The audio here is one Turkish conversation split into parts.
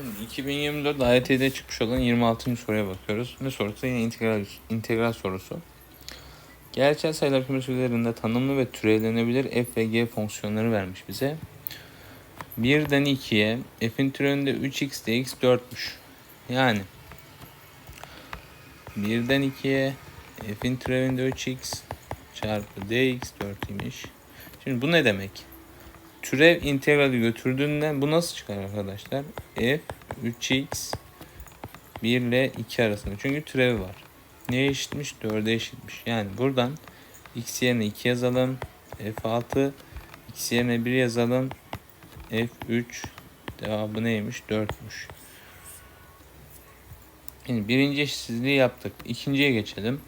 Şimdi 2024 AYT'de çıkmış olan 26. soruya bakıyoruz. Ne sorusu? Yine integral, integral sorusu. Gerçel sayılar kümesi üzerinde tanımlı ve türevlenebilir f ve g fonksiyonları vermiş bize. 1'den 2'ye f'in türevinde 3x dx 4'müş. Yani 1'den 2'ye f'in türevinde 3x çarpı dx 4 imiş. Şimdi bu ne demek? Türev integrali götürdüğünden bu nasıl çıkar arkadaşlar? f 3x 1 ile 2 arasında. Çünkü türevi var. Neye eşitmiş? 4'e eşitmiş. Yani buradan x yerine 2 yazalım. f6 x yerine 1 yazalım. f3 cevabı neymiş? 4'müş. Şimdi birinci eşitsizliği yaptık. İkinciye geçelim.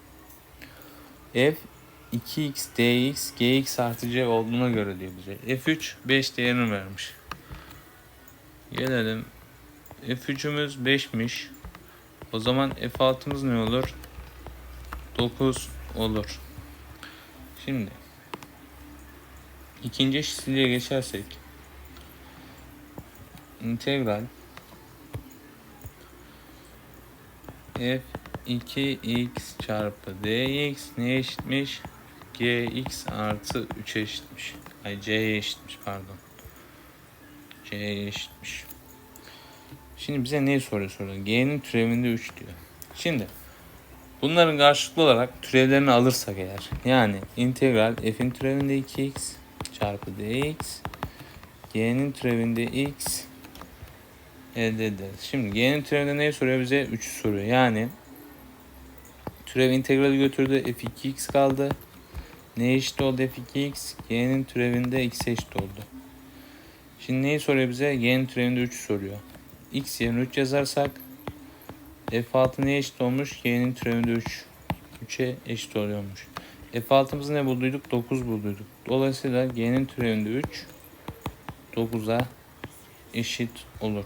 f 2x dx gx artı c olduğuna göre diyor bize. f3 5 değerini vermiş. Gelelim. f3'ümüz 5'miş. O zaman f6'mız ne olur? 9 olur. Şimdi ikinci eşitsizliğe geçersek integral f 2x çarpı dx neye eşitmiş? Gx artı 3'e eşitmiş. Ay c'ye eşitmiş pardon. c'ye eşitmiş. Şimdi bize neyi soruyor soruyor? g'nin türevinde 3 diyor. Şimdi bunların karşılıklı olarak türevlerini alırsak eğer yani integral f'in türevinde 2x çarpı dx g'nin türevinde x elde ederiz. Şimdi g'nin türevinde neyi soruyor bize? 3'ü soruyor. Yani türev integrali götürdü. f2x kaldı. Ne eşit oldu f2x? G'nin türevinde x eşit oldu. Şimdi neyi soruyor bize? G'nin türevinde 3 soruyor. x yerine 3 yazarsak f6 neye eşit olmuş? G'nin türevinde 3. 3'e eşit oluyormuş. f6'mızı ne bulduyduk? 9 bulduyduk. Dolayısıyla g'nin türevinde 3 9'a eşit olur.